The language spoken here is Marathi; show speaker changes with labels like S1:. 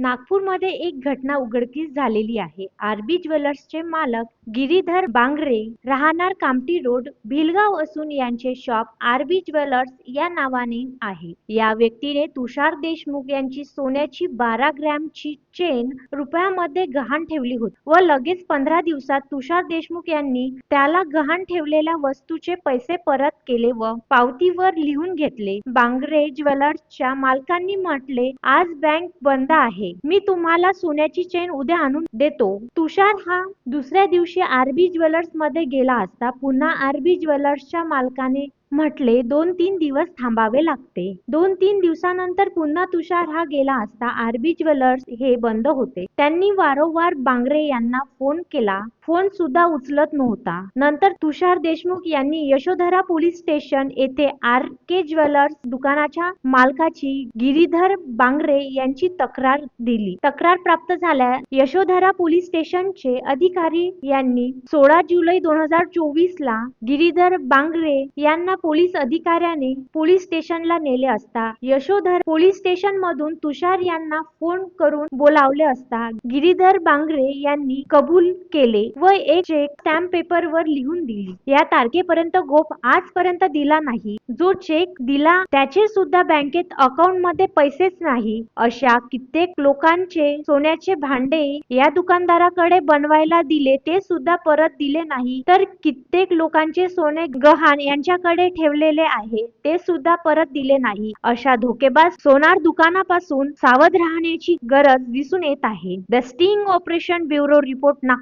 S1: नागपूरमध्ये एक घटना उघडकीस झालेली आहे. आरबी ज्वेलर्सचे मालक गिरीधर बांगरे राहणार कामटी रोड भिलगाव असून यांचे शॉप आरबी ज्वेलर्स या नावाने आहे. या व्यक्तीने तुषार देशमुख यांची सोन्याची बारा ग्रॅमची चेन रुपयामध्ये गहाण ठेवली होती व लगेच पंधरा दिवसात तुषार देशमुख यांनी त्याला गहाण ठेवलेल्या वस्तूचे पैसे परत केले व पावतीवर लिहून घेतले. बांगरे ज्वेलर्सच्या मालकांनी म्हटले आज बँक बंद आहे. मी तुम्हाला सोन्याची चेन उद्या आणून देतो. तुषार हा दुसऱ्या दिवशी आरबी ज्वेलर्समध्ये गेला असता पुन्हा आरबी ज्वेलर्सच्या मालकाने म्हटले दोन तीन दिवस थांबावे लागते. दोन तीन दिवसानंतर पुन्हा तुषार हा गेला असता आरबी ज्वेलर्स हे बंद होते. त्यांनी वारंवार बांगरे यांना फोन केला. फोन सुद्धा उचलत नव्हता. नंतर तुषार देशमुख यांनी यशोधरा पोलीस स्टेशन येथे आर के ज्वेलर्स दुकानाच्या मालकाची गिरीधर बांगरे यांची तक्रार दिली. तक्रार प्राप्त झाल्या. यशोधरा पोलीस स्टेशनचे अधिकारी यांनी सोळा जुलै दोन हजार चोवीस ला गिरीधर बांगरे यांना पोलीस अधिकाऱ्याने पोलीस स्टेशनला नेले असता यशोधर पोलीस स्टेशन मधून तुषार यांना फोन करून बोलावले असता गिरीधर बांगरे यांनी कबूल केले व एक चेक स्टॅम्प पेपर वर लिहून दिली. या तारखेपर्यंत गोप आजपर्यंत दिला नाही. जो चेक दिला त्याचे सुद्धा बँकेत अकाउंटमध्ये पैसेच नाही. अशा कित्येक लोकांचे सोन्याचे भांडे या दुकानदाराकडे बनवायला दिले ते सुद्धा परत दिले नाही. तर कित्येक लोकांचे सोने गहाण यांच्याकडे ठेवलेले आहे ते सुद्धा परत दिले नाही. अशा धोकेबाज सोनार दुकानापासून सावध राहण्याची गरज दिसून येत आहे. The sting operation bureau report